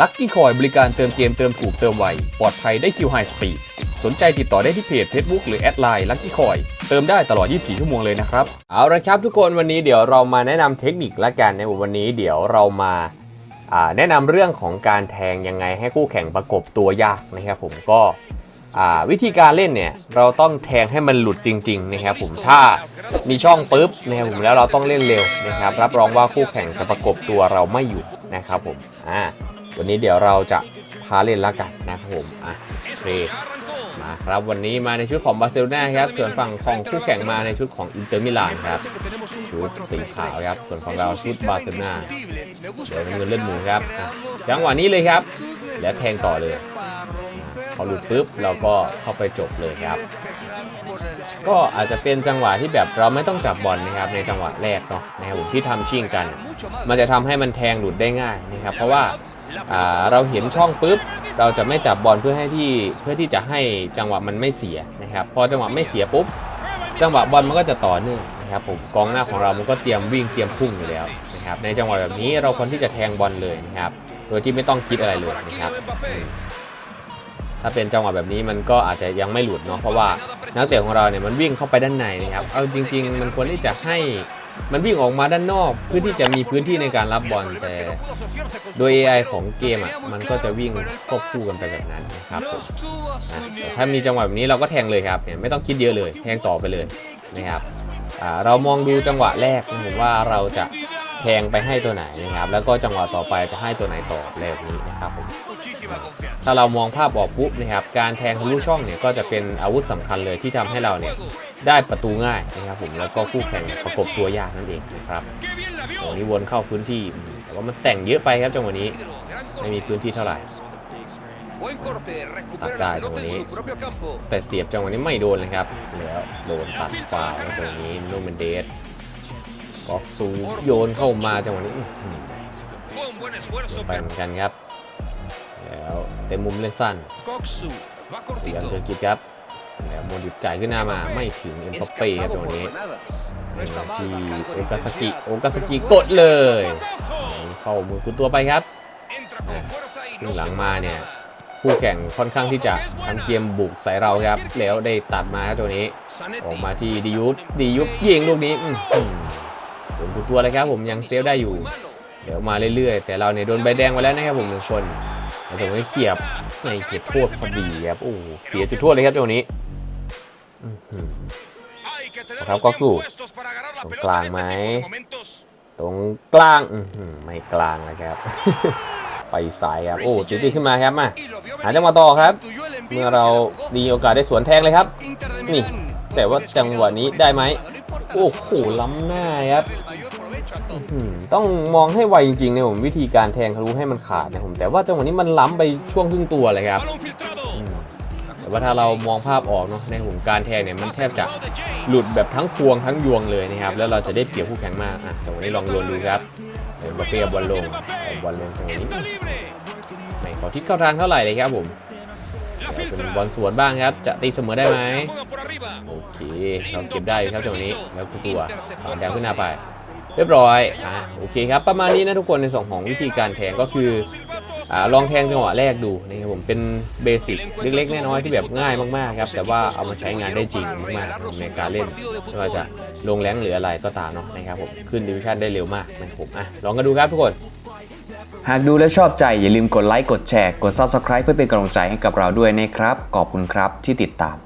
ลัคกี้คอยบริการเติมเกมเติมถูกเติมไว ปลอดภัยได้คิวไฮสปีดสนใจติดต่อได้ที่เพจ Facebook หรือแอดไลน์ลัคกี้คอยเติมได้ตลอด 24 ชั่วโมงเลยนะครับ เอาละครับทุกคนวันนี้เดี๋ยวเรามาแนะนำเทคนิคละกันในวันนี้เดี๋ยวเรามาแนะนำเรื่องของการแทงยังไงให้คู่แข่งประกบตัวยากนะครับผมก็วิธีการเล่นเนี่ยเราต้องแทงให้มันหลุดจริงๆนะครับผมถ้ามีช่องปุ๊บนะครับผมแล้วเราต้องเล่นเร็วนะครับรับรองว่าคู่แข่งจะประกบตัวเราไม่อยู่นะครับผมอ่า วันนี้เดี๋ยวเราจะพาเล่นละกันนะครับผมอะโอเคมาครับวันนี้มาในชุดของบาร์เซโลนาครับส่วนฝั่งของคู่แข่งมาในชุดของอินเตอร์มิลานครับชุดสีขาวครับส่วนของเราชุดบาร์เซโลนาเดี๋ยวเงินเล่นหมูครับจังหวะนี้เลยครับ และแทงต่อเลย พอหลุดปุ๊บเราก็เข้าไปจบเลยครับ ก็อาจจะเป็นจังหวะที่แบบเราไม่ต้องจับบอลนะครับในจังหวะแรกเนาะนะครับผมที่ทำชิงกัน มันจะทำให้มันแทงหลุดได้ง่ายนะครับเพราะว่าเราเห็นช่องปุ๊บเราจะไม่จับบอลเพื่อให้ที่เพื่อที่จะให้จังหวะมันไม่เสียนะครับพอจังหวะไม่เสียปุ๊บจังหวะบอลมันก็จะต่อเนื่องนะครับผมกองหน้าของเรามันก็เตรียมวิ่งเตรียมพุ่งอยู่แล้วนะครับในจังหวะแบบนี้เราควรที่จะแทงบอลเลยนะครับโดยที่ไม่ต้องคิดอะไรเลยนะครับ ถ้าเป็นจังหวะแบบนี้มันก็อาจจะยังไม่หลุดเนาะเพราะว่านักเตะของเราเนี่ยมันวิ่งเข้าไปด้านในนะครับเอาจริง ๆ มันควรที่จะให้มันวิ่งออกมาด้านนอกเพื่อที่จะมีพื้นที่ในการรับบอลแต่โดย AI ของเกมอะมันก็จะวิ่งควบคู่กันไปแบบนั้นนะครับผมถ้ามีจังหวะแบบนี้เราก็แทงเลยครับเนี่ยไม่ต้องคิดเยอะเลย แทงต่อไปเลยนะครับเรามองดูจังหวะแรกผมว่าเราจะ แทงไปให้ตัวไหนนะครับ แล้วก็จังหวะต่อไปจะให้ตัวไหนต่ออะไรแบบนี้นะครับผมถ้าเรามองภาพออกปุ๊บนะครับ การแทงทะลุช่องเนี่ยก็จะเป็นอาวุธสำคัญเลยที่ทำให้เราเนี่ยได้ประตูง่ายนะครับผมแล้วก็คู่แข่งประกบตัวยากนั่นเองนะครับจังหนี้วนเข้าพื้นที่แต่ว่ามันแต่งเยอะไปครับจังหวะนี้ไม่มีพื้นที่เท่าไหร่ตัดได้จังหวะนี้ แต่เสียบจังหวะนี้ไม่โดนเลยครับแล้วโดนตัดฟาวจังหวะนี้โนเมนเดส ก็ซูโยนเข้ามาจังหวะนี้ไปเหมือนกันครับ แล้วเต็มมุมเล่นสั้นเตียนเทอร์กิตครับแล้วโมดิบจ่ายขึ้นหน้ามาไม่ถึงเอ็มบัปเป้ครับจังหวะนี้ที่โอกาสกิโอกาสกิกดเลย เข้ามือคุณตัวไปครับขึ้นหลังมาเนี่ยคู่แข่งค่อนข้างที่จะทำเกมบุกใส่เราครับ แล้วได้ตัดมาครับตัวนี้ ออกมาที่ดิยุบดิยุบยิงลูกนี้อื โดนทุกตัวเลยครับผมยังเซฟได้อยู่ เดี๋ยวมาเรื่อยๆ แต่เราเนี่ยโดนใบแดงไปแล้วนะครับผมหนึ่งคนแต่ผมไม่เสียบในเขตโทษพอดีครับโอ้โหเสียจุดโทษเลยครับตัวนี้อื้อหือครับก็สู้ตรงกลางไหมตรงกลางอื้อหือไม่กลางนะครับ ไปสายครับโอ้ติดติขึ้นมาครับมาหาจังหวะต่อครับ เมื่อเรามีโอกาสได้สวนแทงเลยครับ นี่ แต่ว่าจังหวะนี้ได้ไหม โอ้โห ล้ำหน้าครับ ต้องมองให้ไวจริงๆนะผมวิธีการแทงทะลุให้มันขาดนะผม แต่ว่าจังหวะนี้มันล้ำไปช่วงครึ่งตัวเลยครับ แต่ว่าถ้าเรามองภาพออกเนาะในหุ่มการแทงเนี่ยมันแทบจะหลุดแบบทั้งพวงทั้งยวงเลยนะครับ แล้วเราจะได้เปรียบคู่แข่งมากอะจังหวะนี้ลองโยนดูครับเป็นบาเปียบอลลงบอลลงจังหวะนี้ไม่ขอทิศเข้าทางเท่าไหร่เลยครับผม เป็นบอลสวนบ้างครับ จะตีเสมอได้ไหมโอเคเราเก็บได้ครับจังหวะนี้แล้วกูตัวสามแดงขึ้นหน้าไป เรียบร้อยอะโอเคครับ ประมาณนี้นะทุกคนในส่วนของวิธีการแทงก็คืออลองแทงจังหวะแรกดูนะครับผมเป็นเบสิกเล็กๆน้อยๆที่แบบง่ายมากๆครับ แต่ว่าเอามาใช้งานได้จริงมากๆในการเล่นไม่ว่าจะลงแรงหรืออะไรก็ตามเนาะนะครับผมขึ้นดิวิชั่นได้เร็วมากนะครับผมอะลองกันดูครับทุกคน หากดูแล้วชอบใจอย่าลืมกดไลค์กดแชร์กด Subscribe เพื่อเป็นกำลังใจให้กับเราด้วยนะครับ ขอบคุณครับที่ติดตาม